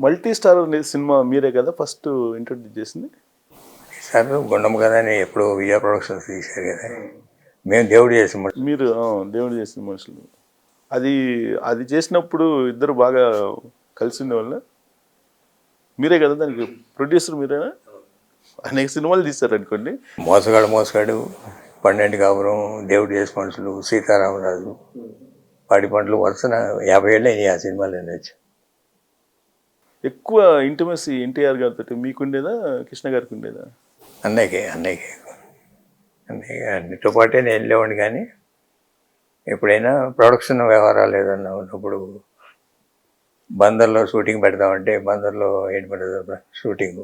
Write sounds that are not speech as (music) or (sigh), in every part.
Multi star అనే cinema మీరే కదా ఫస్ట్ ఇంట్రొడ్యూస్ చేసింది? సార్ గుండమ్మ కదా అని ఎప్పుడో విజయ ప్రొడక్షన్స్ తీశారు కదా. మేము దేవుడు చేసి మీరు ఆ, దేవుడు చేసిన మనుషులు. అది అది చేసినప్పుడు ఇద్దరు బాగా కలిసి ఉండేవాళ్ళ మీరే కదా దానికి ప్రొడ్యూసర్ మీరేనా? అనేక సినిమాలు తీశారు అనుకోండి. మోసగాడు మోసగాడు పన్నెండు కాపురం దేవుడు చేసి మనుషులు సీతారామరాజు పాడి పంటలు వరుసన యాభై ఏళ్ళు అయినాయి ఆ సినిమాలు వచ్చి. ఎక్కువ ఇంటిమసీ ఎన్టీఆర్ గారితో మీకుండేదా కృష్ణ గారికి ఉండేదా అన్నయ్యకే. అన్నయ్యకే అన్నయ్య అన్నిటితో పాటే నేను వెళ్ళేవాడిని కానీ ఎప్పుడైనా ప్రొడక్షన్ వ్యవహారాలు ఏదన్నా ఉన్నప్పుడు బందర్లో షూటింగ్ పెడదామంటే బందర్లో ఏంటి పెడదాం షూటింగ్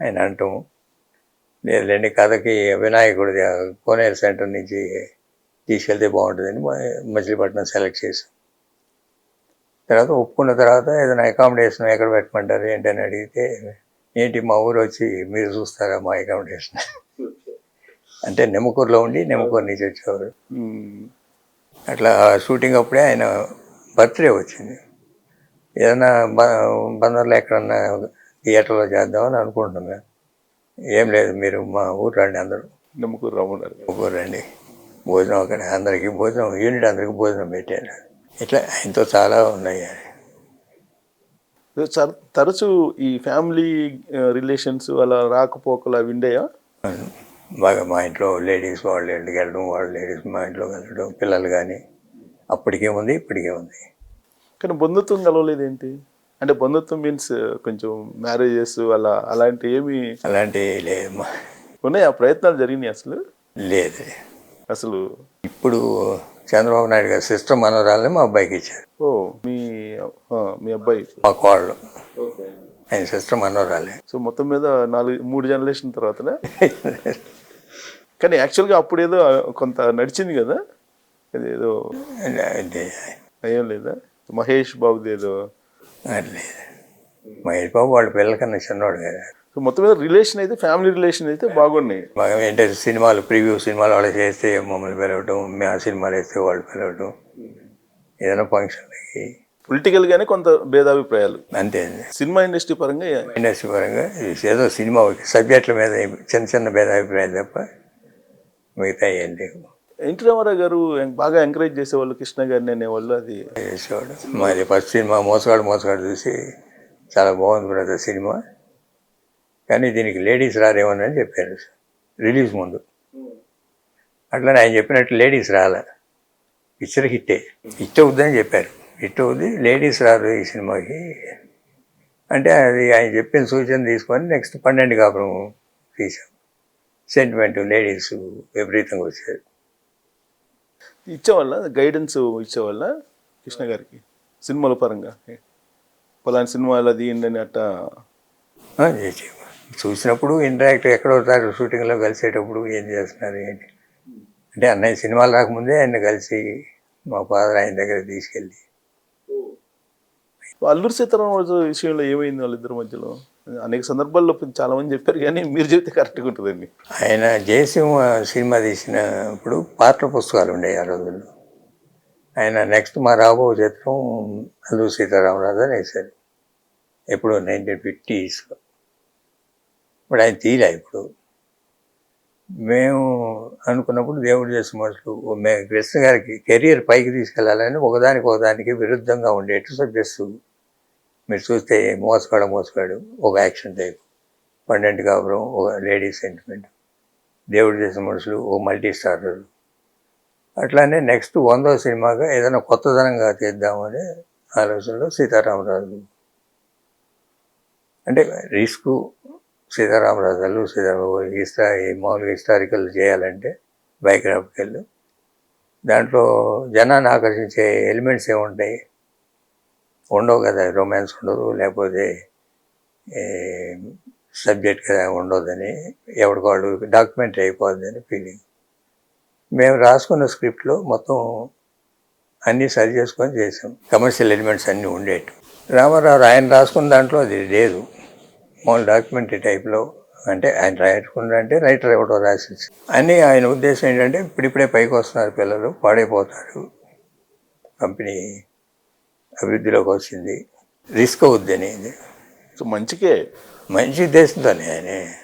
ఆయన అంటాము. లేదండి కథకి వినాయకుడిది కోనేరు సెంటర్ నుంచి తీసుకెళ్తే బాగుంటుందని మచిలీపట్నం సెలెక్ట్ చేసాం తర్వాత ఒప్పుకున్న తర్వాత ఏదైనా అకామిడేషన్ ఎక్కడ పెట్టమంటారు ఏంటని అడిగితే ఏంటి మా ఊరు వచ్చి మీరు చూస్తారా మా అకామిడేషన్ (laughs) అంటే నెమ్మకూరులో ఉండి నెమ్మకూరు నుంచి వచ్చేవారు. మ్మ్. అట్లా షూటింగ్ అప్పుడే ఆయన బర్త్డే వచ్చింది. ఏదైనా బందర్లో ఎక్కడన్నా థియేటర్లో చేద్దామని అనుకుంటున్నాం మేము ఏం లేదు మీరు మా ఊరు రండి అందరూ. నమ్మకూరు రామున్నారు ఊరు రండి. భోజనం అక్కడ అందరికీ భోజనం యూనిట్ అందరికీ భోజనం పెట్టారు. ఇట్లా ఆయనతో చాలా ఉన్నాయి తరచు ఈ ఫ్యామిలీ రిలేషన్స్ అలా రాకపోకలు అవి ఉండేయా బాగా మా ఇంట్లో లేడీస్ వాళ్ళు ఇంటికి వెళ్ళడం వాళ్ళు లేడీస్ మా ఇంట్లో వెళ్ళడం పిల్లలు కానీ అప్పటికే ఉంది ఇప్పటికే ఉంది. కానీ బంధుత్వం కలవలేదేంటి? అంటే బంధుత్వం మీన్స్ కొంచెం మ్యారేజెస్ అలా అలాంటి ఏమి అలాంటి లేదమ్మా ఉన్నాయి? ఆ ప్రయత్నాలు జరిగినాయి అసలు? లేదు. అసలు ఇప్పుడు చంద్రబాబు నాయుడు గారి సిస్టర్ మనోరాలని మా అబ్బాయికి ఇచ్చారు. ఓ మీ మీ అబ్బాయి. మా కోళ్ళు ఆయన సిస్టర్ మనోరాలే. సో మొత్తం మీద నాలుగు మూడు జనరేషన్ తర్వాతనే? కానీ యాక్చువల్గా అప్పుడు ఏదో కొంత నడిచింది కదా? అదేదో అంటే అయ్యం లేదా? మహేష్ బాబుది ఏదో. అది. లేదు మహేష్ బాబు వాళ్ళ పిల్లలకన్నా చిన్నవాడు కదా. సో మొత్తం మీద రిలేషన్ అయితే ఫ్యామిలీ రిలేషన్ అయితే బాగున్నాయి. బాగా ఏంటంటే సినిమాలు ప్రివ్యూ సినిమాలు వాళ్ళు చేస్తే మమ్మల్ని పిలవటం మేము ఆ సినిమాలు వేస్తే వాళ్ళు పిలవటం ఏదైనా ఫంక్షన్లకి పొలిటికల్ గానే కొంత భేదాభిప్రాయాలు. అంతే సినిమా ఇండస్ట్రీ పరంగా ఇండస్ట్రీ పరంగా ఏదో సినిమా సబ్జెక్టుల మీద చిన్న చిన్న భేదాభిప్రాయాలు తప్ప మిగతా ఏం లేవు. ఎన్టీ రామారావు గారు బాగా ఎంకరేజ్ చేసేవాళ్ళు కృష్ణ గారిని అనేవాళ్ళు అది చేసేవాడు. మాది ఫస్ట్ సినిమా మోసగాడు మోసగాడు చూసి చాలా బాగుంది బ్రదర్ సినిమా. కానీ దీనికి లేడీస్ రారేమోనని చెప్పారు రిలీజ్ ముందు. అట్లనే ఆయన చెప్పినట్టు లేడీస్ రాలే. పిక్చర్ హిట్టే. హిట్ అవుద్దని చెప్పారు. హిట్ అవుద్ది లేడీస్ రారు ఈ సినిమాకి. అంటే అది ఆయన చెప్పిన సూచన తీసుకొని నెక్స్ట్ పన్నెండు కాపురం తీసాం సెంటిమెంట్ లేడీస్ విపరీతంగా వచ్చారు. ఇచ్చేవాళ్ళ? గైడెన్స్ ఇచ్చేవాళ్ళ కృష్ణ గారికి? సినిమాల పరంగా? పలానా సినిమాలు అది ఏంటని అట్ట చూసినప్పుడు ఇంటరాక్ట్ ఎక్కడో ఒకసారి షూటింగ్లో కలిసేటప్పుడు ఏం చేస్తున్నారు ఏంటి? అంటే అన్నయ్య సినిమాలు రాకముందే ఆయన కలిసి మా ఫాదర్ ఆయన దగ్గర తీసుకెళ్ళి. అల్లూరు సీతారామరాజు విషయంలో ఏమైంది వాళ్ళిద్దరి మధ్యలో? అనేక సందర్భాల్లో చాలా మంది చెప్పారు కానీ మీరు చెప్తే కరెక్ట్గా ఉంటుందండి. ఆయన జయసింహ సినిమా తీసినప్పుడు పాత్ర పుస్తకాలు ఉండేవి ఆ రోజుల్లో. ఆయన నెక్స్ట్ మా రాబో చిత్రం అల్లు సీతారామరాజు అని వేశారు. ఎప్పుడు నైన్టీన్ ఫిఫ్టీస్లో ఇప్పుడు ఆయన తీయలే ఇప్పుడు. మేము అనుకున్నప్పుడు దేవుడు చేసిన మనుషులు మేము కృష్ణ గారికి కెరియర్ పైకి తీసుకెళ్ళాలని ఒకదానికి ఒకదానికి విరుద్ధంగా ఉండేట్టు సబ్జెక్ట్స్ మీరు చూస్తే మోసగాడు మోసగాడు ఒక యాక్షన్ టైప్. పన్నెండు కాపురం ఒక లేడీ సెంటిమెంట్. దేవుడు చేసిన మనుషులు ఓ మల్టీ స్టారర్ అట్లానే నెక్స్ట్ వందో సినిమాగా ఏదైనా కొత్తదనంగా తీద్దామనే ఆలోచనలో సీతారామరాజు. అంటే రిస్క్ సీతారామరాజు అల్లు సీతారామ హిస్టా మామూలుగా హిస్టారికల్ చేయాలంటే బయోగ్రాఫికల్ దాంట్లో జనాన్ని ఆకర్షించే ఎలిమెంట్స్ ఏముంటాయి? ఉండవు కదా రొమాన్స్ ఉండదు లేకపోతే సబ్జెక్ట్ కదా ఉండదని ఎవరికి వాళ్ళు డాక్యుమెంటరీ అయిపోద్దని ఫీలింగ్ మేము రాసుకున్న స్క్రిప్ట్లో మొత్తం అన్నీ సరి చేసుకొని చేసాం. కమర్షియల్ ఎలిమెంట్స్ అన్నీ ఉండేవి రామారావు ఆయన రాసుకున్న దాంట్లో అది లేదు. మామూలు డాక్యుమెంటరీ టైప్లో అంటే ఆయన రాయకుండా అంటే రైటర్ ఎవడో రాసి అని ఆయన ఉద్దేశం ఏంటంటే ఇప్పుడిప్పుడే పైకి వస్తున్నారు పిల్లలు పాడైపోతారు. కంపెనీ అభివృద్ధిలోకి వచ్చింది. రిస్క్ అవుద్దని సో మంచికే. మంచి ఉద్దేశంతోనే ఆయన.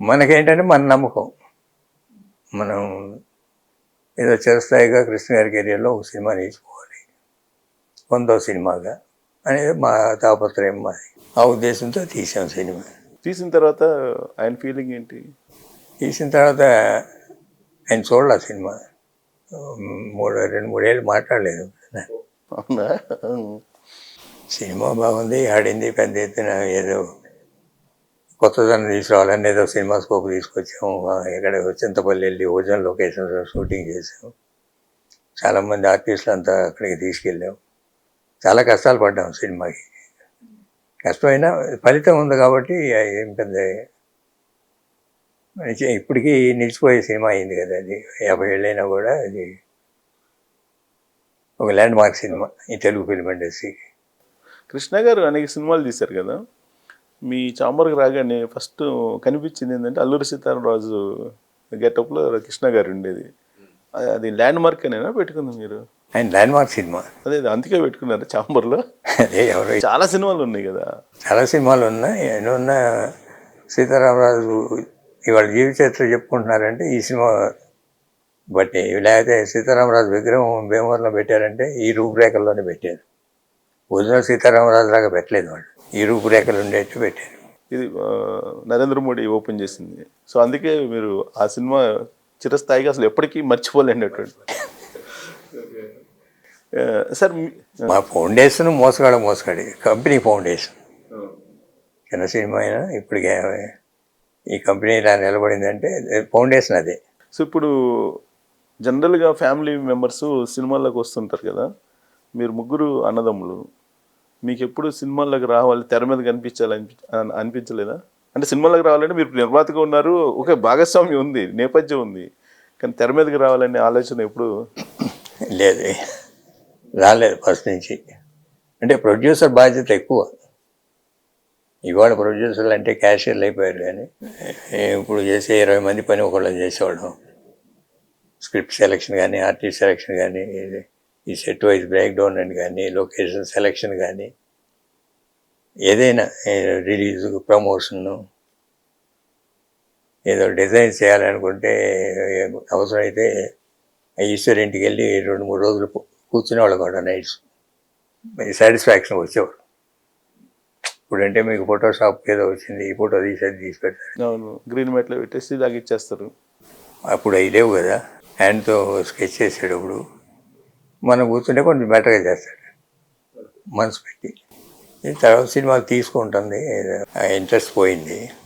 మనకేంటంటే మన నమ్మకం. మనం ఏదో చిరస్థాయిగా కృష్ణ గారి కెరియర్లో ఒక సినిమా నేర్చుకోవాలి వందో సినిమాగా. అనేది మా తాపత్రయం మాది. ఆ ఉద్దేశంతో తీసాం సినిమా. తీసిన తర్వాత ఆయన ఫీలింగ్ ఏంటి? తీసిన తర్వాత ఆయన చూడాల సినిమా. మూడు రెండు మూడేళ్ళు మాట్లాడలేదు. అవునా? సినిమా బాగుంది ఆడింది పెద్ద ఎత్తున ఏదో కొత్తదనం తీసుకురావాలని ఏదో సినిమా స్కోప్ తీసుకొచ్చాము. ఇక్కడ చింతపల్లి వెళ్ళి ఓజన్ లొకేషన్ షూటింగ్ చేసాం చాలామంది ఆర్టిస్టులు అంతా అక్కడికి తీసుకెళ్ళాం చాలా కష్టాలు పడ్డాం సినిమాకి. కష్టమైనా ఫలితం ఉంది కాబట్టి ఏం పెద్ద ఇప్పటికీ నిలిచిపోయే సినిమా అయింది కదా అది. యాభై ఏళ్ళైనా కూడా అది ఒక ల్యాండ్ మార్క్ సినిమా ఈ తెలుగు ఫిల్మ్ ఇండస్ట్రీకి. కృష్ణ గారు అనేక సినిమాలు తీశారు కదా. మీ చాంబర్కి రాగానే ఫస్ట్ కనిపించింది ఏంటంటే అల్లూరి సీతారామరాజు గెటప్లో కృష్ణ గారు ఉండేది. అది- ల్యాండ్ మార్క్ అనేనా పెట్టుకుంది మీరు? ఆయన ల్యాండ్ మార్క్ సినిమా. అదే అది అందుకే పెట్టుకున్నారు చాంబర్లో అదే ఎవరు చాలా సినిమాలు ఉన్నాయి కదా. చాలా సినిమాలు ఉన్నాయి. ఎన్నో ఉన్న సీతారామరాజు ఇవాళ జీవిత చరిత్ర చెప్పుకుంటున్నారంటే ఈ సినిమా బట్టి. లేకపోతే సీతారామరాజు విగ్రహం భీమవరంలో పెట్టారంటే ఈ రూపురేఖల్లోనే పెట్టారు. ఒరిజినల్ సీతారామరాజు లాగా పెట్టలేదు వాళ్ళు. ఈ రూపురేఖలు ఉండేట్టు పెట్టారు. ఇది నరేంద్ర మోడీ ఓపెన్ చేసింది. సో అందుకే మీరు ఆ సినిమా చిరస్థాయిగా అసలు ఎప్పటికీ మర్చిపోలేనటువంటి సార్ మీ- మా ఫౌండేషన్ మోసగాడ మోసగాడి. Company foundation. చిన్న సినిమా అయినా ఇప్పటికే ఈ కంపెనీ ఇలా నిలబడిందంటే ఫౌండేషన్ అదే. సో ఇప్పుడు జనరల్గా ఫ్యామిలీ మెంబర్స్ సినిమాల్లోకి వస్తుంటారు కదా. మీరు ముగ్గురు అన్నదమ్ములు. మీకు ఎప్పుడు సినిమాల్లోకి రావాలి తెర మీద కనిపించాలి అనిపి- అని అనిపించలేదా? అంటే సినిమాలకు రావాలంటే మీరు నిర్మాతగా ఉన్నారు. ఒక భాగస్వామ్యం ఉంది నేపథ్యం ఉంది. కానీ తెర మీదకి రావాలనే ఆలోచన ఎప్పుడు? లేదు. రాలేదు ఫస్ట్ నుంచి. అంటే ప్రొడ్యూసర్ బాధ్యత ఎక్కువ. ఇవాళ ప్రొడ్యూసర్లు అంటే క్యాషియర్లు అయిపోయారు కానీ ఇప్పుడు చేసే ఇరవై మంది పని ఒకళ్ళు చేసేవాళ్ళం. స్క్రిప్ట్ సెలెక్షన్ కానీ ఆర్టిస్ట్ సెలెక్షన్ కానీ ఈ సెట్ వైజ్ బ్రేక్ డౌన్ అని కానీ లొకేషన్ సెలెక్షన్ కానీ ఏదైనా రిలీజ్ ప్రమోషను ఏదో డిజైన్ చేయాలనుకుంటే అవసరమైతే ఈశ్వర్ ఇంటికి వెళ్ళి రెండు మూడు రోజులు కూర్చునేవాళ్ళు కూడా నైట్స్. సాటిస్ఫాక్షన్ వచ్చేవారు. ఇప్పుడంటే మీకు ఫోటోషాప్ ఏదో వచ్చింది ఈ ఫోటో తీసేది తీసి పెడతారు అవును గ్రీన్ మ్యాట్లో పెట్టేసి దాగిచ్చేస్తారు. అప్పుడు అవి లేవు కదా. హ్యాండ్తో స్కెచ్ చేసేటప్పుడు మనం కూర్చుంటే కొంచెం బెటర్గా చేస్తాడు. మనసు పెట్టి. తర్వాత సినిమాలు తీసుకుంటుంది. ఇంట్రెస్ట్ పోయింది.